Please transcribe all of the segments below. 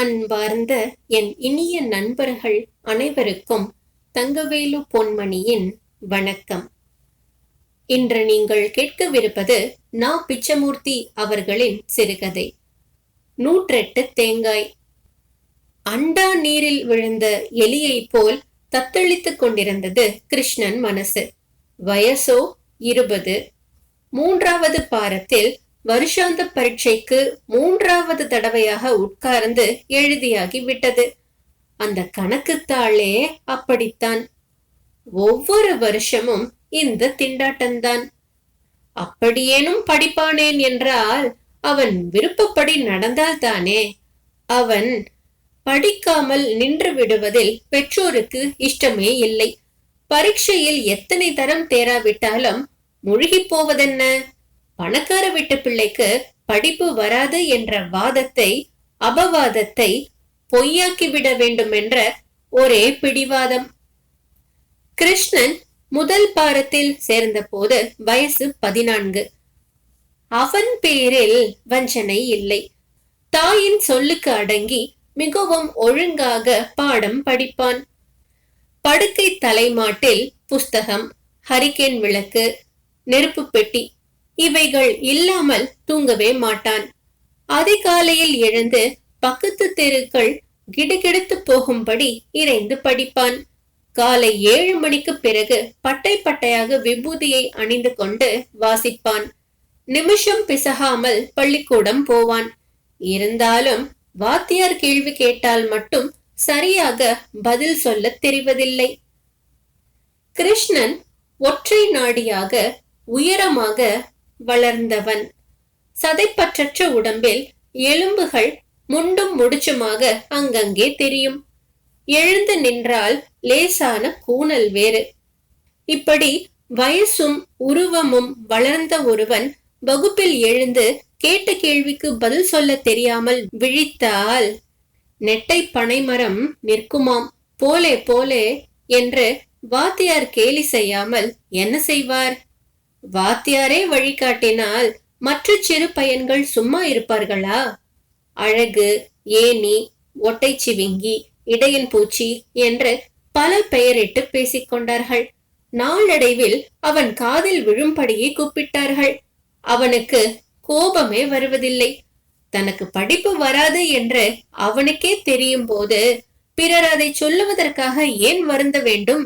அன்பார்ந்த என் இனிய நண்பர்கள் அனைவருக்கும் தங்கவேலு பொன்மணியின் வணக்கம். இன்று நீங்கள் கேட்கவிருப்பது நா. பிச்சமூர்த்தி அவர்களின் சிறுகதை. நூற்றெட்டு தேங்காய். அண்டா நீரில் விழுந்த எலியைப் போல் தத்தளித்துக் கொண்டிருந்தது கிருஷ்ணன் மனசு. வயசோ இருபது. மூன்றாவது பாரத்தில் வருஷாந்த பரீட்சைக்கு மூன்றாவது தடவையாக உட்கார்ந்து எழுதியாகி விட்டது. அந்த கணக்குத்தாளே அப்படித்தான். ஒவ்வொரு வருஷமும் இந்த திண்டாட்டம்தான். அப்படியேனும் படிப்பானேன் என்றால் அவன் விருப்பப்படி நடந்தால்தானே. அவன் படிக்காமல் நின்று விடுவதில் பெற்றோருக்கு இஷ்டமே இல்லை. பரீட்சையில் எத்தனை தரம் தேராவிட்டாலும் முழுகி போவதென்ன? பணக்கார வீட்டு பிள்ளைக்கு படிப்பு வராது என்ற வாதத்தை அபவாதத்தை பொய்யாக்கிவிட வேண்டும் என்ற ஒரே பிடிவாதம். கிருஷ்ணன் முதல் பாரத்தில் சேர்ந்த போது வயசு பதினான்கு. அவன் பேரில் வஞ்சனை இல்லை. தாயின் சொல்லுக்கு அடங்கி மிகவும் ஒழுங்காக பாடம் படிப்பான். படுக்கை தலைமாட்டில் புஸ்தகம் ஹரிகேன் விளக்கு நெருப்பு பெட்டி இவைகள் இல்லாமல் தூங்கவே மாட்டான். அதிகாலையில் எழுந்து பக்கத்து தெருக்கள் கிடுகிடுத்து போகும்படி இறைந்து படிப்பான். காலை ஏழு மணிக்கு பிறகு பட்டை பட்டையாக விபூதியை அணிந்து கொண்டு வாசிப்பான். நிமிஷம் பிசகாமல் பள்ளிக்கூடம் போவான். இருந்தாலும் வாத்தியார் கேள்வி கேட்டால் மட்டும் சரியாக பதில் சொல்ல தெரிவதில்லை. கிருஷ்ணன் ஒற்றை நாடியாக உயரமாக வளர்ந்தவன். சதைப்பற்றற்ற உடம்பில் எலும்புகள் முண்டும் முடிச்சுமாக அங்கங்கே தெரியும். எழுந்து நின்றால் லேசான கூனல் வேறு. இப்படி வயசும் உருவமும் வளர்ந்த ஒருவன் வகுப்பில் எழுந்து கேட்ட கேள்விக்கு பதில் சொல்ல தெரியாமல் விழித்தால் நெட்டை பனைமரம் நிற்குமாம். போலே போலே என்று வாத்தியார் கேலி செய்யாமல் என்ன செய்வார்? வாத்தியாரே வழிகாட்டினால் மற்ற சிறு பையன்கள் சும்மா இருப்பார்களா? அழகு ஏனி ஒட்டை சிவிங்கி இடையன் பூச்சி என்று பல பெயரிட்டு பேசிக் கொண்டார்கள். நாளடைவில் அவன் காதில் விழும்படியே கூப்பிட்டார்கள். அவனுக்கு கோபமே வருவதில்லை. தனக்கு படிப்பு வராது என்று அவனுக்கே தெரியும் போது பிறர் அதை சொல்லுவதற்காக ஏன் வருந்த வேண்டும்?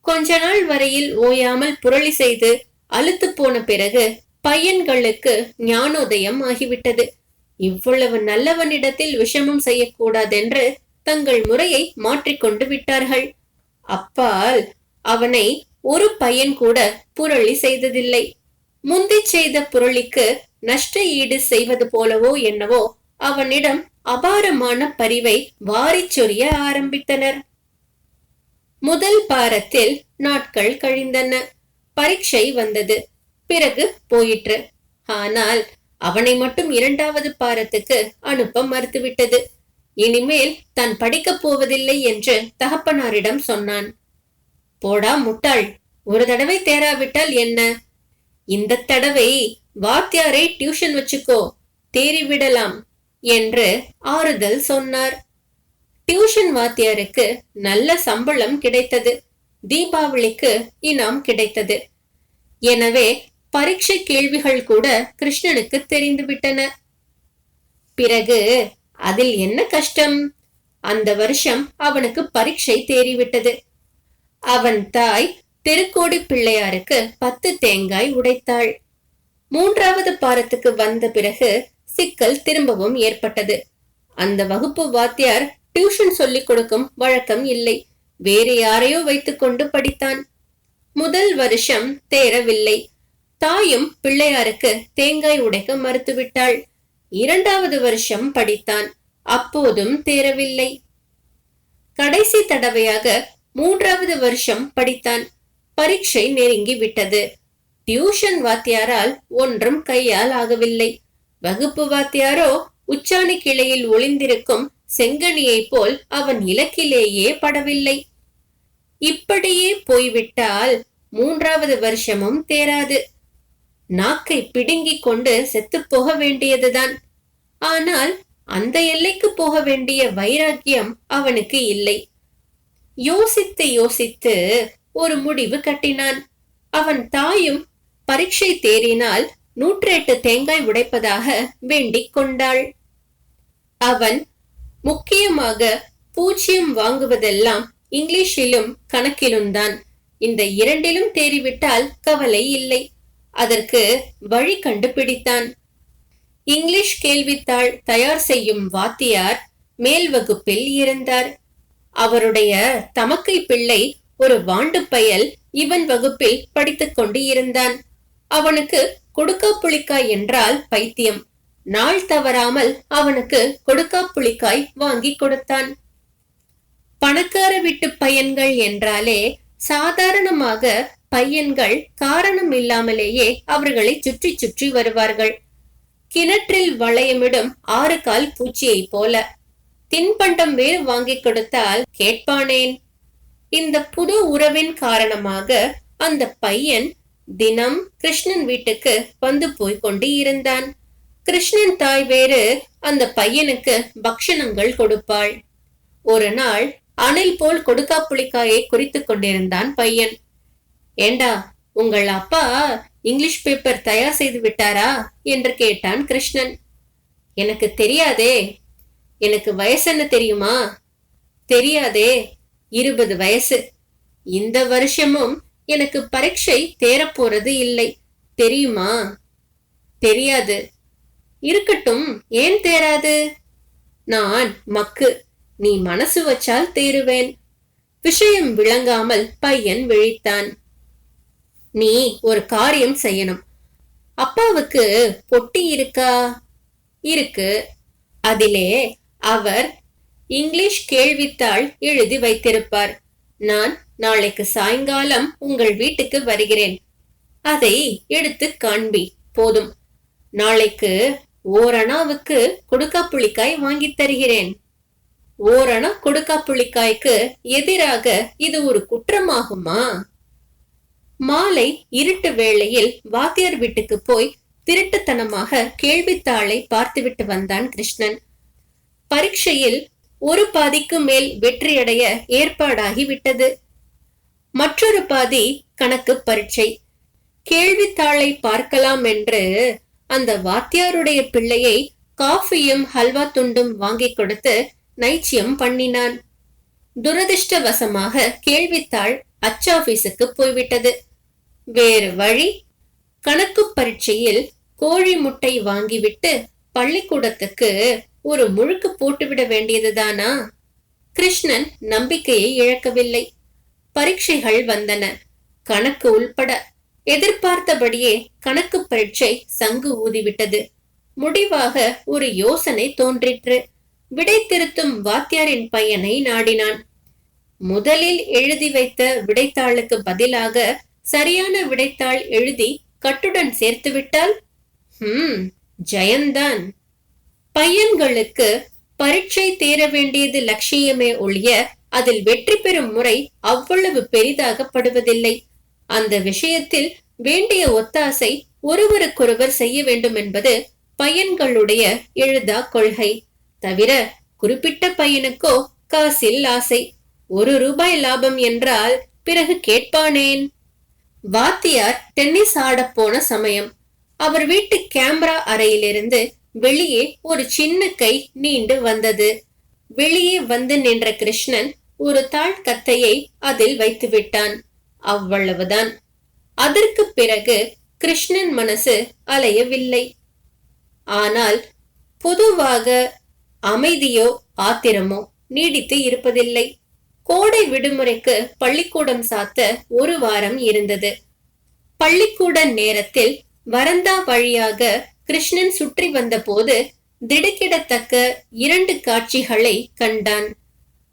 கொஞ்ச நாள் வரையில் ஓயாமல் புரளி செய்து அழுத்து போன பிறகு பையன்களுக்கு ஞானோதயம் ஆகிவிட்டது. இவ்வளவு நல்லவனிடத்தில் விஷமம் செய்யக்கூடாதென்று தங்கள் முறையை மாற்றிக்கொண்டு விட்டார்கள். அப்பால் அவனை ஒரு பையன் கூட புரளி செய்ததில்லை. முந்தி செய்த புரளிக்கு நஷ்ட ஈடு செய்வது போலவோ என்னவோ அவனிடம் அபாரமான பரிவை வாரிச் சொரிய ஆரம்பித்தனர். முதல் பாரத்தில் நாட்கள் கழிந்தன. பரீட்சை வந்தது. பிறகு போயிற்று. ஆனால் அவனை மட்டும் இரண்டாவது பாரத்துக்கு அனுப்ப மறுத்துவிட்டது. இனிமேல் தான் படிக்கப் போவதில்லை என்று தகப்பனாரிடம் சொன்னான். போடா முட்டாள் ஒரு தடவை தேராவிட்டால் என்ன? இந்த தடவை வாத்தியாரை டியூஷன் வச்சுக்கோ தேறி விடலாம் என்று ஆறுதல் சொன்னார். டியூஷன் வாத்தியாருக்கு நல்ல சம்பளம் கிடைத்தது. தீபாவளிக்கு இனாம் கிடைத்தது. எனவே பரீட்சை கேள்விகள் கூட கிருஷ்ணனுக்கு தெரிந்துவிட்டன. பிறகு அதில் என்ன கஷ்டம்? அந்த வருஷம் அவனுக்கு பரீட்சை தேறிவிட்டது. அவன் தாய் திருக்கோடி பிள்ளையாருக்கு பத்து தேங்காய் உடைத்தாள். மூன்றாவது பாரத்துக்கு வந்த பிறகு சிக்கல் திரும்பவும் ஏற்பட்டது. அந்த வகுப்பு வாத்தியார் டியூஷன் சொல்லிக் கொடுக்கும் வழக்கம் இல்லை. வேறு யாரையோ வைத்துக்கொண்டு படித்தான். முதல் வருஷம் தேரவில்லை. தாயும் பிள்ளையாருக்கு தேங்காய் உடைக்க மறுத்துவிட்டாள். இரண்டாவது வருஷம் படித்தான். அப்போதும் தேரவில்லை. கடைசி தடவையாக மூன்றாவது வருஷம் படித்தான். பரீட்சை நெருங்கி விட்டது. டியூஷன் வாத்தியாரால் ஒன்றும் கையால் ஆகவில்லை. வகுப்பு வாத்தியாரோ உச்சாணி கிளையில் ஒளிந்திருக்கும் செங்கனியைப் போல் அவன் இலக்கிலேயே படவில்லை. இப்படியே போய்விட்டால் மூன்றாவது வருஷமும் தேராது. நாக்கை பிடுங்கிக் கொண்டு செத்துப்போக வேண்டியதுதான். ஆனால் அந்த எல்லைக்கு போக வேண்டிய வைராக்கியம் அவனுக்கு இல்லை. யோசித்து யோசித்து ஒரு முடிவு கட்டினான். அவன் தாயும் பரீட்சை தேறினால் நூற்றெட்டு தேங்காய் உடைப்பதாக வேண்டிக் கொண்டாள். அவன் முக்கியமாக பூஜ்யம் வாங்குவதெல்லாம் இங்கிலீஷிலும் கணக்கிலும் தான். இந்த இரண்டிலும் தேறிவிட்டால் கவலை இல்லை. அதற்கு வழி கண்டுபிடித்தான். இங்கிலீஷ் கேள்வித்தாள் தயார் செய்யும் வாத்தியார் மேல் வகுப்பில் இருந்தார். அவருடைய தமக்கை பிள்ளை ஒரு வாண்டு பயல் இவன் வகுப்பில் படித்துக் கொண்டு இருந்தான். அவனுக்கு கொடுக்கா புளிக்காய் என்றால் பைத்தியம். நாள் தவறாமல் அவனுக்கு கொடுக்கா புளிக்காய் வாங்கி கொடுத்தான். பணக்கார வீட்டு பையன்கள் என்றாலே சாதாரணமாக பையன்கள் காரணம் இல்லாமலேயே அவர்களை சுற்றி சுற்றி வருவார்கள். கிணற்றில் வளையமிடும் ஆறு கால் பூச்சியைப் போல. தின்பண்டம் வேறு வாங்கி கொடுத்தால் கேட்பானேன்? இந்த புது உறவின் காரணமாக அந்த பையன் தினம் கிருஷ்ணன் வீட்டுக்கு வந்து போய் கொண்டு இருந்தான். கிருஷ்ணன் தாய் வேறு அந்த பையனுக்கு பக்ஷணங்கள் கொடுப்பாள். ஒரு நாள் அணில் போல் கொடுக்கா புளிக்காயை குறித்து கொண்டிருந்தான் பையன். ஏண்டா உங்கள் அப்பா இங்கிலீஷ் பேப்பர் தயார் செய்து விட்டாரா? என்று கேட்டான் கிருஷ்ணன். எனக்கு தெரியாதே. எனக்கு வயசு என்ன தெரியுமா? தெரியாதே. இருபது வயசு. இந்த வருஷமும் எனக்கு பரீட்சை தேரப்போறது இல்லை. தெரியுமா? தெரியாது. இருக்கட்டும். ஏன் தேராது நான் மக்கு. நீ மனசு வச்சால் தேருவேன் விஷயம் விளங்காமல் பையன் விழித்தான். நீ ஒரு காரியம் செய்யணும். அப்பாவுக்கு பொட்டி இருக்கா? இருக்கு. அதிலே அவர் இங்கிலீஷ் கேள்வித்தாள் எழுதி வைத்திருப்பார். நான் நாளைக்கு சாயங்காலம் உங்கள் வீட்டுக்கு வருகிறேன். அதை எடுத்து காண்பி போதும். நாளைக்கு ஓரணாவுக்கு கொடுக்கா புளிக்காய் வாங்கித் தருகிறேன். ஓரணா கொடுக்கா புளிக்காய்க்கு எதிராக இது ஒரு குற்றமாகுமா? மாலை இருட்டு வேளையில் வாத்தியார் வீட்டுக்கு போய் திருட்டுத்தனமாக கேள்வித்தாளை பார்த்துவிட்டு வந்தான் கிருஷ்ணன். பரீட்சையில் ஒரு பாதிக்கு மேல் வெற்றியடைய ஏற்பாடாகி விட்டது மற்றொரு பாதி கணக்கு பரீட்சை. கேள்வித்தாளை பார்க்கலாம் என்று அந்த வாத்தியாருடைய பிள்ளையை காஃபியும் ஹல்வா துண்டும் வாங்கி கொடுத்து நைச்சியம் பண்ணினான். துரதிர்ஷ்டவசமாக கேள்வித்தாள் அச்சாபீஸுக்கு போய்விட்டது. வேறு வழி? கணக்கு பரீட்சையில் கோழி முட்டை வாங்கிவிட்டு பள்ளிக்கூடத்துக்கு ஒரு முழுக்கு போட்டுவிட வேண்டியதுதானா? கிருஷ்ணன் நம்பிக்கையை இழக்கவில்லை. பரீட்சைகள் வந்தன. கணக்கு உள்பட எதிர்பார்த்தபடியே கணக்கு பரீட்சை சங்கு ஊதிவிட்டது. முடிவாக ஒரு யோசனை தோன்றிற்று. விடை திருத்தும் வாத்தியாரின் பையனை நாடினான். முதலில் எழுதி வைத்த விடைத்தாளுக்கு பதிலாக சரியான விடைத்தாள் எழுதி கட்டுடன் சேர்த்து விட்டால்? ஹம் ஜெயந்தான். பையன்களுக்கு பரீட்சை தேர வேண்டியது லட்சியமே ஒழிய அதில் வெற்றி பெறும் முறை அவ்வளவு பெரிதாகப்படுவதில்லை. அந்த விஷயத்தில் வேண்டிய ஒத்தாசை ஒருவருக்கொருவர் செய்ய வேண்டும் என்பது பையன்களுடைய எழுதா கொள்கை. தவிர குறிப்பிட்ட பையனுக்கோ காசில் ஆசை. ஒரு ரூபாய் லாபம் என்றால் பிறகு கேட்பானேன்? வாத்தியார் டென்னிஸ் ஆடப் போன சமயம். அவர் வீட்டு கேமரா அறையிலிருந்து வெளியே ஒரு சின்ன கை நீண்டு வந்தது. வெளியே வந்து நின்ற கிருஷ்ணன் ஒரு தாழ் கத்தையை அதில் வைத்து விட்டான். அவ்வளவுதான். அதற்கு பிறகு கிருஷ்ணன் மனசு அலையவில்லை. ஆனால் பொதுவாக அமைதியோ ஆத்திரமோ நீடித்து இருப்பதில்லை. கோடை விடுமுறைக்கு பள்ளிக்கூடம் சாத்த ஒரு வாரம் இருந்தது. பள்ளிக்கூட நேரத்தில் வரந்தா வழியாக கிருஷ்ணன் சுற்றி வந்தபோது திடுக்கிடத்தக்க இரண்டு காட்சிகளை கண்டான்.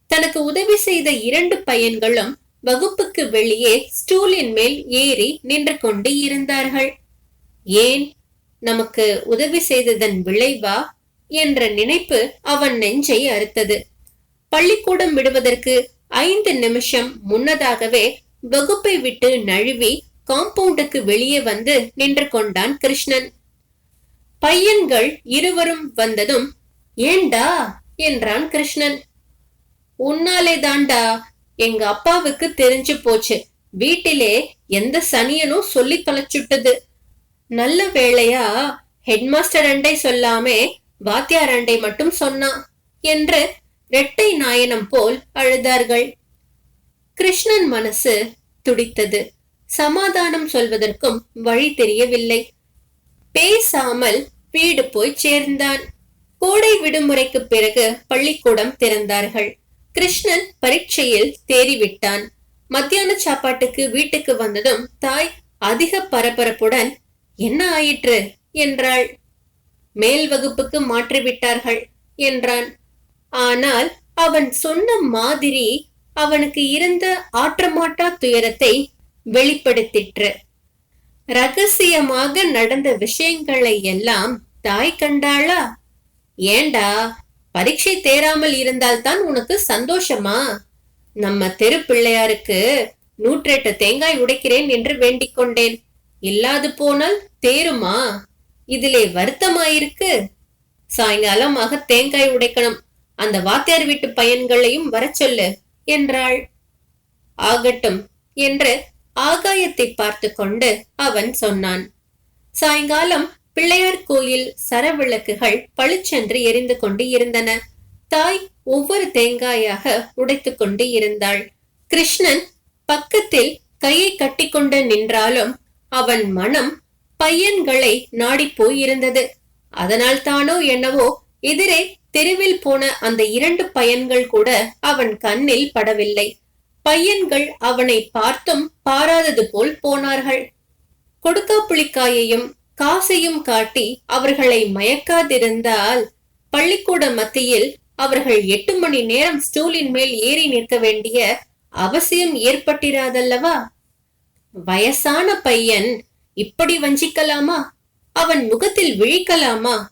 தனக்கு உதவி செய்த இரண்டு பையன்களும் வகுப்புக்கு வெளியே ஸ்டூலின் மேல் ஏறி நின்று கொண்டு இருந்தார்கள். ஏன்? நமக்கு உதவி செய்ததன் விளைவா? என்ற நினைப்பு அவன் நெஞ்சை அறுத்தது. பள்ளிக்கூடம் விடுவதற்கு ஐந்து நிமிஷம் முன்னதாகவே வகுப்பை விட்டு நழுவி காம்பவுண்டுக்கு வெளியே வந்து நின்று கொண்டான் கிருஷ்ணன். பையன்கள் இருவரும் வந்ததும் ஏண்டா? என்றான் கிருஷ்ணன். உன்னாலே தாண்டா. எங்க அப்பாவுக்கு தெரிஞ்சு போச்சு. வீட்டிலே எந்த சனியனும் சொல்லி தொலைச்சுட்டது. நல்ல வேளையா ஹெட்மாஸ்டர் அண்டை சொல்லாமே வாத்தியாரண்டை மட்டும் சொன்னா என்று இரட்டை நாயனம் போல் அழுதார்கள். கிருஷ்ணன் மனசு துடித்தது. சமாதானம் சொல்வதற்கும் வழி தெரியவில்லை. பேசாமல் வீடு போய் சேர்ந்தான். கோடை விடுமுறைக்கு பிறகு பள்ளிக்கூடம் திறந்தார்கள். கிருஷ்ணன் பரீட்சையில் தேறிவிட்டான். மத்தியான சாப்பாட்டுக்கு வீட்டுக்கு வந்ததும் தாய் அதிக பரபரப்புடன் என்ன ஆயிற்று? என்றாள். மேல் வகுப்புக்கு மாற்றிவிட்டார்கள் என்றான். ஆனால் அவன் சொன்ன மாதிரி அவனுக்கு இருந்த ஆற்றமாட்டா துயரத்தை வெளிப்படுத்திற்று. ரகசியமாக நடந்த விஷயங்களை எல்லாம் தாய் கண்டாளா? ஏண்டா? பரீட்சை தேராமல் இருந்தால்தான் உனக்கு சந்தோஷமா? நம்ம தெரு பிள்ளையாருக்கு நூற்றெட்டு தேங்காய் உடைக்கிறேன் என்று வேண்டிக் கொண்டேன். இல்லாது போனால் தேருமா? இதிலே வருத்தமாயிருக்கு. சாயங்காலமாக தேங்காய் உடைக்கணும். அந்த வாத்தியார் வீட்டு பையன்களையும் வர சொல்லு என்றாள். ஆகட்டும் என்று ஆகாயத்தை பார்த்து கொண்டு அவன் சொன்னான். சாயங்காலம் பிள்ளையார் கோயில் சரவிளக்குகள் பளிச்சென்று எரிந்து கொண்டு இருந்தன. தாய் ஒவ்வொரு தேங்காயாக உடைத்துக் கொண்டு இருந்தாள். கிருஷ்ணன் பக்கத்தில் கையை கட்டிக்கொண்டு நின்றாலும் அவன் மனம் பையன்களை நாடி போயிருந்தது. அதனால் தானோ என்னவோ எதிரே தெருவில் போன அந்த இரண்டு பையன்கள் கூட அவன் கண்ணில் படவில்லை. பையன்கள் அவனை பார்த்தும் பாராதது போல் போனார்கள். கொடுக்காப்புளிக்காயையும் காசையும் காட்டி அவர்களை மயக்காதிருந்தால் பள்ளிக்கூட மத்தியில் அவர்கள் எட்டு மணி நேரம் ஸ்டூலின் மேல் ஏறி நிற்க வேண்டிய அவசியம் ஏற்பட்டிராதல்லவா? வயசான பையன் இப்படி வஞ்சிக்கலாமா? அவன் முகத்தில் விழிக்கலாமா?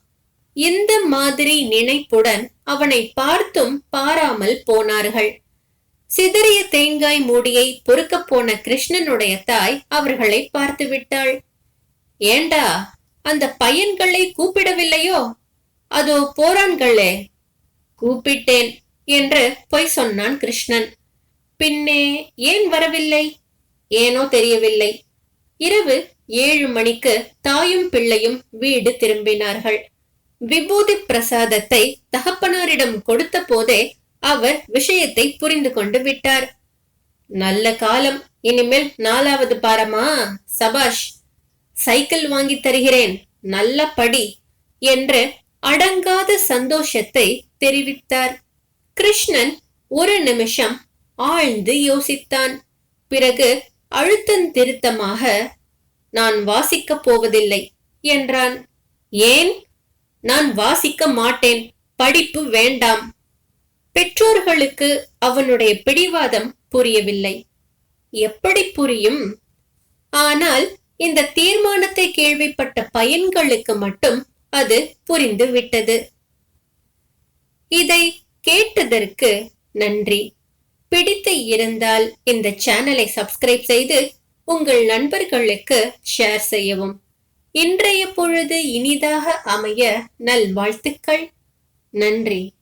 இந்த மாதிரி நினைப்புடன் அவனை பார்த்தும் பாராமல் போனார்கள். சிதறிய தேங்காய் மூடியை பொறுக்கப் போன கிருஷ்ணனுடைய தாய் அவர்களை பார்த்து விட்டாள். ஏண்டா அந்த பையன்களை கூப்பிடவில்லையோ? அதோ போறான்களே. கூப்பிட்டேன் என்று பொய் சொன்னான் கிருஷ்ணன். பின்னே ஏன் வரவில்லை? ஏனோ தெரியவில்லை. இரவு ஏழு மணிக்கு தாயும் பிள்ளையும் வீடு திரும்பினார்கள். விபூதி பிரசாதத்தை தகப்பனாரிடம் கொடுத்த போதே அவர் விஷயத்தை புரிந்து கொண்டு விட்டார். நல்ல காலம் இனிமேல் நாலாவது பாரமா சபாஷ்? சைக்கிள் வாங்கி தருகிறேன் நல்ல படி என்று அடங்காத சந்தோஷத்தை தெரிவித்தார். கிருஷ்ணன் ஒரு நிமிஷம் ஆழ்ந்து யோசித்தான். பிறகு அழுத்தம் திருத்தமாக நான் வாசிக்கப் போவதில்லை என்றான். ஏன்? நான் வாசிக்க மாட்டேன் படிப்பு வேண்டாம். பெற்றோர்களுக்கு அவனுடைய பிடிவாதம் புரியவில்லை. எப்படி புரியும்? ஆனால் இந்த தீர்மானத்தை கேள்விப்பட்ட பையன்களுக்கு மட்டும் அது புரிந்து விட்டது இதை கேட்டதற்கு நன்றி. பிடித்து இருந்தால் இந்த சேனலை சப்ஸ்கிரைப் செய்து உங்கள் நண்பர்களுக்கு ஷேர் செய்யவும். இன்றைய பொழுது இனிதாக அமைய நல்வாழ்த்துக்கள். நன்றி.